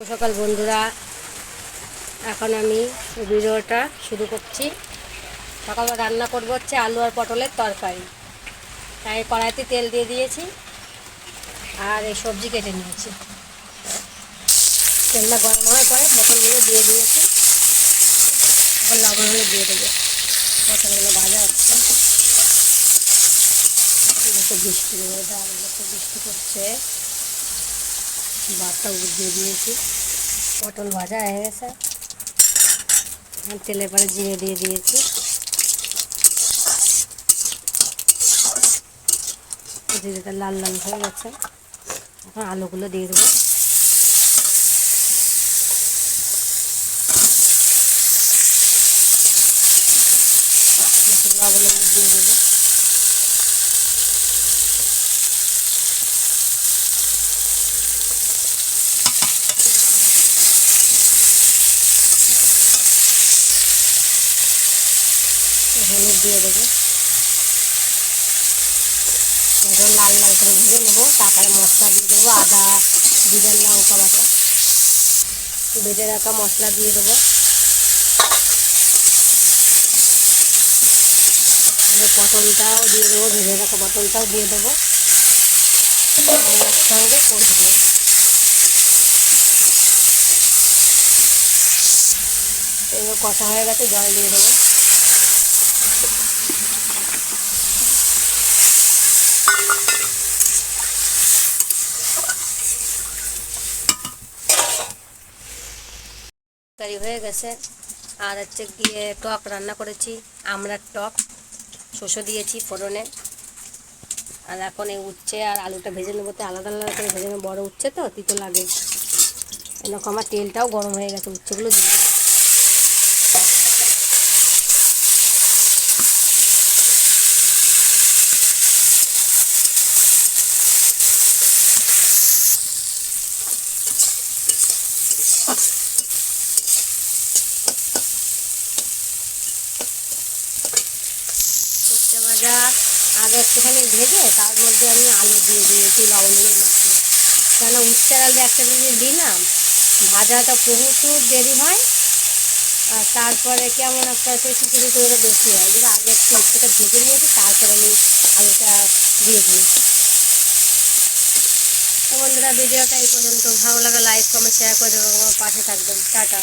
সকাল বন্ধুরা। এখন আমি ভিডিওটা শুরু করছি। সকালবেলা রান্না করব হচ্ছে আলু আর পটলের তরকারি। তাই কড়াইতে তেল দিয়ে দিয়েছি আর এই সবজি কেটে নিয়েছি। তেলটা গরম হওয়ার পরে পটলগুলো দিয়ে দিয়েছি। এখন লবণ হলে দিয়ে দেবো। পটলগুলো ভাজা হচ্ছে। দেখো বৃষ্টি বৃষ্টি করছে। ভাতটা দিয়ে দিয়েছি পটল ভাজা হয়ে গেছে এখন তেলে পরে জিরে দিয়ে দিয়েছি জিরেটা লাল লাল হয়ে গেছে এখন আলুগুলো দিয়ে দেবো লবণ হলুদ দিয়ে দেবো হলুদ দিয়ে দেবো। এখন লাল লাল করে ভেজে নেব। তারপরে মশলা দিয়ে দেবো আদা, জিরার লঙ্কা বাটা। ভেজে রাখা মশলা দিয়ে দেবো। পটলটাও দিয়ে দেবো, ভেজে রাখা পটলটাও দিয়ে দেবো। একসঙ্গে করে দেবো এবার কষা হয়ে গেছে, জল দিয়ে দেবো। তরকারি হয়ে গেছে। আর হচ্ছে গিয়ে টক রান্না করেছি। আমড়ার টক, শসা দিয়েছি ফোড়নে। আর এখন এই উচ্ছে আর আলুটা ভেজে নেব। তো আলাদা আলাদা করে ভেজে নেব। বড়ো উচ্ছে তো, তিতো লাগে। এরকম আমার তেলটাও গরম হয়ে গেছে। উচ্ছেগুলো দিয়ে উচ্ছে ভাজা, আগে একটুখানি ভেজে তার মধ্যে আমি আলু দিয়ে দিয়েছি লবণ হলুদ মাখিয়ে কেন উচ্ছে আর আলু একটা যদি দিলাম, ভাজাটা প্রচুর দেরি হয়, আর তারপরে কেমন একটা খিচুড়ি করে বেশি হয়। যদি আগে একটু উচ্ছেটা ভেজে নিয়েছি, তারপরে আমি আলুটা দিয়ে দিয়েছি তো বন্ধুরা, ভিডিওটা এই পর্যন্ত। ভালো লাগে লাইক কমেন্ট শেয়ার করে দেবো পাশে থাকবেন। টাটা।